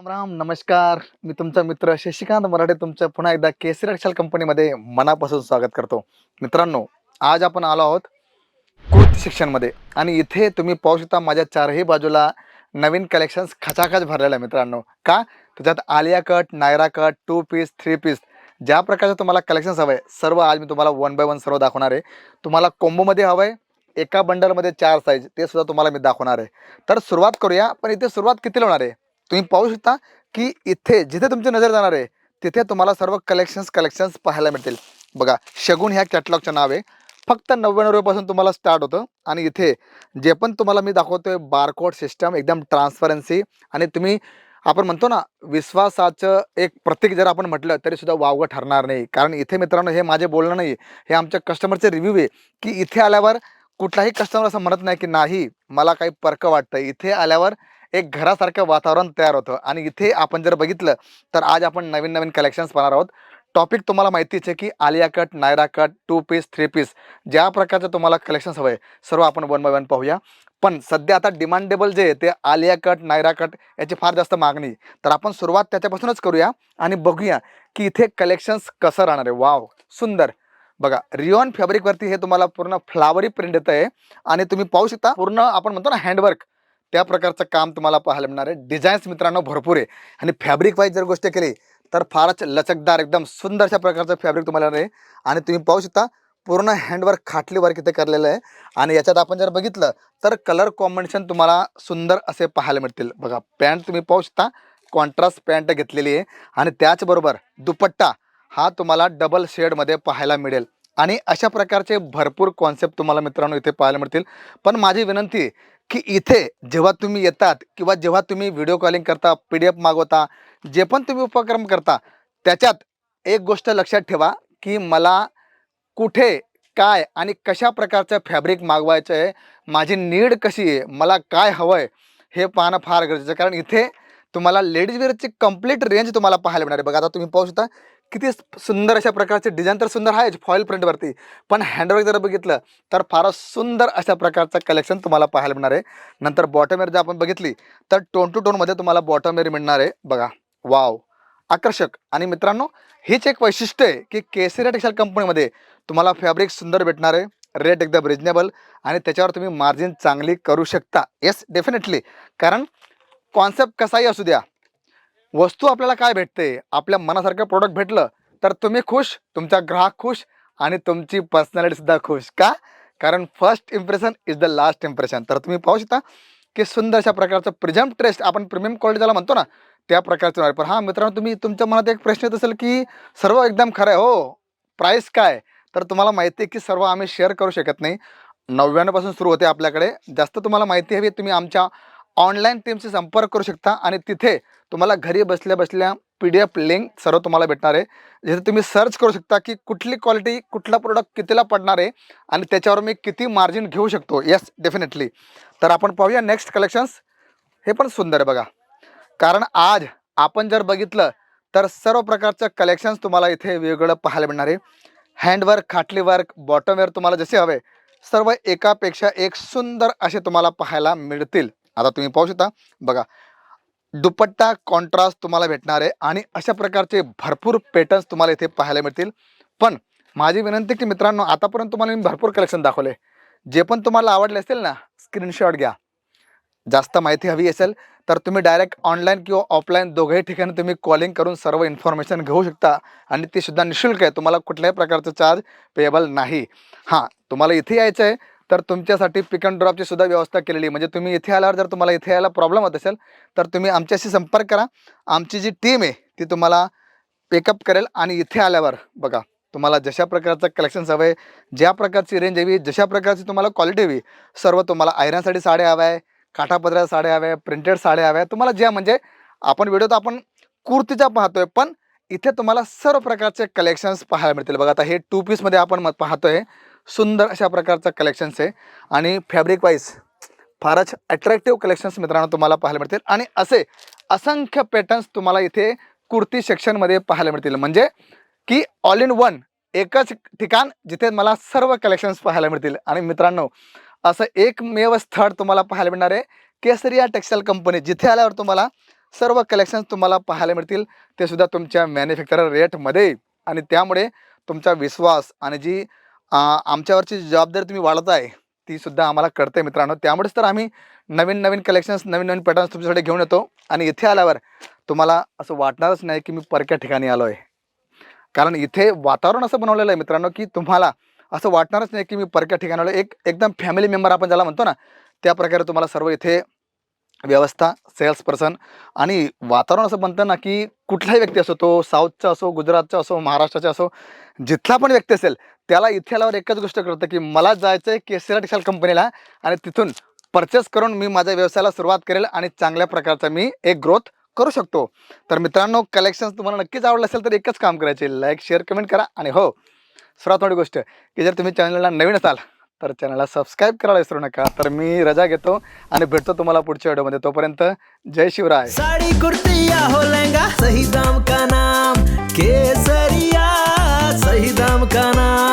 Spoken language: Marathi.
राम राम नमस्कार. मी तुमचा मित्र शशिकांत मराठे तुमचं पुन्हा एकदा केसरी रक्षाल कंपनीमध्ये मनापासून स्वागत करतो. मित्रांनो आज आपण आलो आहोत कुर्ती सेक्शनमध्ये आणि इथे तुम्ही पाहू शकता माझ्या चारही बाजूला नवीन कलेक्शन्स खचाखच भरलेलं आहे मित्रांनो. का? त्याच्यात Alia cut Naira cut two piece three piece ज्या प्रकारचं तुम्हाला कलेक्शन्स हवं आहे सर्व आज मी तुम्हाला वन बाय वन सर्व दाखवणार आहे. तुम्हाला कोंबोमध्ये हवं आहे एका बंडलमध्ये चार साईज ते सुद्धा तुम्हाला मी दाखवणार आहे. तर सुरुवात करूया पण इथे सुरुवात कितीला होणार आहे? तुम्ही पाहू शकता की इथे जिथे तुमची नजर जाणार आहे तिथे तुम्हाला सर्व कलेक्शन्स कलेक्शन्स पाहायला मिळतील. बघा शगुन ह्या कॅटलॉगचं नाव आहे. फक्त नव्याण्णव रुपयापासून तुम्हाला स्टार्ट होतं. आणि इथे जे पण तुम्हाला मी दाखवतोय बारकोड सिस्टम एकदम ट्रान्सपरन्सी आणि तुम्ही आपण म्हणतो ना विश्वासाचं एक प्रतीक जर आपण म्हटलं तरीसुद्धा वावगं ठरणार नाही. कारण इथे मित्रांनो हे माझे बोलणं नाही. हे आमच्या कस्टमरचे रिव्ह्यू आहे. की इथे आल्यावर कुठलाही कस्टमर असं म्हणत नाही की नाही मला काही पर्क वाटतं इथे आल्यावर एक घरासारखं वातावरण तयार होतं. आणि इथे आपण जर बघितलं तर आज आपण नवीन नवीन कलेक्शन्स पाहणार आहोत. टॉपिक तुम्हाला माहितीच आहे की Alia cut Naira cut two piece three piece ज्या प्रकारचं तुम्हाला कलेक्शन्स हवं आहे सर्व आपण वन बाय वन पाहूया. पण सध्या आता डिमांडेबल जे आहे ते आलिया कट नायरा कट याची फार जास्त मागणी तर आपण सुरुवात त्याच्यापासूनच करूया आणि बघूया की इथे कलेक्शन्स कसं राहणार आहे. वाव सुंदर. बघा रिओन फॅब्रिकवरती हे तुम्हाला पूर्ण फ्लावरी प्रिंट येतं आहे आणि तुम्ही पाहू शकता पूर्ण आपण म्हणतो ना हँडवर्क त्या प्रकारचं काम तुम्हाला पाहायला मिळणार आहे. डिझाईन्स मित्रांनो भरपूर आहे. आणि फॅब्रिक वाईज जर गोष्ट केली तर फारच लचकदार एकदम सुंदर अशा प्रकारचं फॅब्रिक तुम्हाला आहे. आणि तुम्ही पाहू शकता पूर्ण हँडवर्क खाटली वर्क इथे करलेलं आहे. आणि याच्यात आपण जर बघितलं तर कलर कॉम्बिनेशन तुम्हाला सुंदर असे पाहायला मिळतील. बघा पॅन्ट तुम्ही पाहू शकता कॉन्ट्रास्ट पॅन्ट घेतलेली आहे. आणि त्याचबरोबर दुपट्टा हा तुम्हाला डबल शेडमध्ये पाहायला मिळेल. आणि अशा प्रकारचे भरपूर कॉन्सेप्ट तुम्हाला मित्रांनो इथे पाहायला मिळतील. पण माझी विनंती की इथे जेव्हा तुम्ही येतात किंवा जेव्हा तुम्ही व्हिडिओ कॉलिंग करता पी डी एफ मागवता जे पण तुम्ही उपक्रम करता त्याच्यात एक गोष्ट लक्षात ठेवा की मला कुठे काय आणि कशा प्रकारचं फॅब्रिक मागवायचं आहे माझी नीड कशी आहे मला काय हवं आहे हे पाहणं फार गरजेचं कारण इथे तुम्हाला लेडीज वेअरची कंप्लीट रेंज तुम्हाला पाहायला मिळणार आहे. बघा आता तुम्ही पाहू शकता किती सुंदर अशा प्रकारचे डिझाईन तर सुंदर आहेच फॉईल प्रिंटवरती पण हँडवर्क जर बघितलं तर फारच सुंदर अशा प्रकारचं कलेक्शन तुम्हाला पाहायला मिळणार आहे. नंतर बॉटम जर आपण बघितली तर टोन टू टोनमध्ये तुम्हाला बॉटम मिळणार आहे. बघा. वाव आकर्षक. आणि मित्रांनो हेच एक वैशिष्ट्य आहे की केसरी टेक्सटाईल कंपनीमध्ये तुम्हाला फॅब्रिक सुंदर भेटणार आहे. रेट एकदम रिजनेबल आणि त्याच्यावर तुम्ही मार्जिन चांगली करू शकता. येस डेफिनेटली कारण कॉन्सेप्ट कसाही असू द्या वस्तू आपल्याला काय भेटते? आपल्या मनासारखं प्रोडक्ट भेटलं तर तुम्ही खुश तुमचा ग्राहक खुश आणि तुमची पर्सनॅलिटीसुद्धा खुश. का? कारण first impression is the last impression तर तुम्ही पाहू शकता की सुंदर अशा प्रकारचं प्रिझम ट्रेस्ट आपण प्रीमियम क्वालिटी ज्याला म्हणतो ना त्या प्रकारचं पण हां मित्रांनो तुम्ही तुमच्या मनात एक प्रश्न येत असेल की सर्व एकदम खरं आहे. हो प्राईस काय? तर तुम्हाला माहिती आहे की सर्व आम्ही शेअर करू शकत नाही. नव्याण्णवपासून सुरू होते आपल्याकडे. जास्त तुम्हाला माहिती हवी तुम्ही आमच्या ऑनलाईन टीमशी संपर्क करू शकता आणि तिथे तुम्हाला घरी बसल्या बसल्या पी डी एफ लिंक सर्व तुम्हाला भेटणार आहे. जिथे तुम्ही सर्च करू शकता की कुठली क्वालिटी कुठला प्रोडक्ट कितीला पडणार आहे आणि त्याच्यावर मी किती मार्जिन घेऊ शकतो. येस डेफिनेटली तर आपण पाहूया नेक्स्ट कलेक्शन्स हे पण सुंदर आहे बघा. कारण आज आपण जर बघितलं तर सर्व प्रकारचं कलेक्शन्स तुम्हाला इथे वेगवेगळं पाहायला मिळणार आहे. हँडवर्क खाटली वर्क बॉटमवेअर तुम्हाला जसे हवे सर्व एकापेक्षा एक सुंदर असे तुम्हाला पाहायला मिळतील. आता तुम्ही पाहू शकता. बघा दुपट्टा कॉन्ट्रास्ट तुम्हाला भेटणार आहे आणि अशा प्रकारचे भरपूर पॅटर्न्स तुम्हाला इथे पाहायला मिळतील. पण माझी विनंती की मित्रांनो आतापर्यंत तुम्हाला मी भरपूर कलेक्शन दाखवले. जे पण तुम्हाला आवडले असेल ना स्क्रीनशॉट घ्या. जास्त माहिती हवी असेल तर तुम्ही डायरेक्ट ऑनलाईन किंवा ऑफलाईन दोघंही ठिकाणी तुम्ही कॉलिंग करून सर्व इन्फॉर्मेशन घेऊ शकता आणि ती सुद्धा निशुल्क आहे. तुम्हाला कुठल्याही प्रकारचं चार्ज पेएबल नाही. हां तुम्हाला इथे यायचं आहे तर तुमच्यासाठी पिक अँड ड्रॉपची सुद्धा व्यवस्था केलेली म्हणजे तुम्ही इथे आल्यावर जर तुम्हाला इथे यायला प्रॉब्लेम होत असेल तर तुम्ही आमच्याशी संपर्क करा. आमची जी टीम आहे ती तुम्हाला पिकअप करेल आणि इथे आल्यावर बघा तुम्हाला जशा प्रकारचं कलेक्शन्स हवं आहे ज्या प्रकारची रेंज हवी जशा प्रकारची तुम्हाला क्वालिटी हवी सर्व तुम्हाला आयरनसाठी साड्या हव्या आहे काठापदऱ्या साड्या हव्या प्रिंटेड साड्या हव्या तुम्हाला ज्या म्हणजे आपण व्हिडिओत आपण कुर्तीच्या पाहतोय पण इथे तुम्हाला सर्व प्रकारचे कलेक्शन्स पाहायला मिळतील. बघा आता हे टू पीसमध्ये आपण पाहतोय. सुंदर अशा प्रकारचं कलेक्शन्स आहे. आणि फॅब्रिक वाईज फारच अट्रॅक्टिव्ह कलेक्शन्स मित्रांनो तुम्हाला पाहायला मिळतील. आणि असे असंख्य पॅटर्न्स तुम्हाला इथे कुर्ती सेक्शनमध्ये पाहायला मिळतील. म्हणजे की ऑल इन वन एकच ठिकाण जिथे मला सर्व कलेक्शन्स पाहायला मिळतील. आणि मित्रांनो असं एकमेव स्थळ तुम्हाला पाहायला मिळणार आहे. केसरिया टेक्सटाईल कंपनी जिथे आल्यावर तुम्हाला सर्व कलेक्शन्स तुम्हाला पाहायला मिळतील. ते सुद्धा तुमच्या मॅन्युफॅक्चरर रेटमध्ये आणि त्यामुळे तुमचा विश्वास आणि जी आमच्यावरची जबाबदारी तुम्ही वाढत आहे ती सुद्धा आम्हाला कळते मित्रांनो. त्यामुळेच तर आम्ही नवीन नवीन कलेक्शन्स नवीन नवीन पॅटर्न्स तुमच्यासाठी घेऊन येतो. आणि इथे आल्यावर तुम्हाला असं वाटणारच नाही की मी परक्या ठिकाणी आलो आहे कारण इथे वातावरण असं बनवलेलं आहे मित्रांनो की तुम्हाला असं वाटणारच नाही की मी परक्या ठिकाणी आलो एक एकदम फॅमिली मेंबर आपण ज्याला म्हणतो ना त्या प्रकारे तुम्हाला सर्व इथे व्यवस्था सेल्स पर्सन आणि वातावरण असं बनतं ना की कुठलाही व्यक्ती असो तो साऊथचा असो गुजरातचा असो महाराष्ट्राचा असो जिथला पण व्यक्ती असेल त्याला इथे आल्यावर एकच गोष्ट कळतं की मला जायचं आहे केसरा टेक्सटाईल कंपनीला आणि तिथून परचेस करून मी माझ्या व्यवसायाला सुरुवात करेल आणि चांगल्या प्रकारचा मी एक ग्रोथ करू शकतो. तर मित्रांनो कलेक्शन्स तुम्हाला नक्कीच आवडलं असेल तर एकच काम करायचे लाईक शेअर कमेंट करा आणि हो सर्वात मोठी गोष्ट की जर तुम्ही चॅनलला नवीन असाल तर चॅनलला सबस्क्राईब करायला विसरू नका. तर मी रजा घेतो आणि भेटतो तुम्हाला पुढच्या व्हिडिओमध्ये. तोपर्यंत जय शिवराय. साडी कुर्ती हो सही दाम का नाम? केसरिया सही दाम का नाम?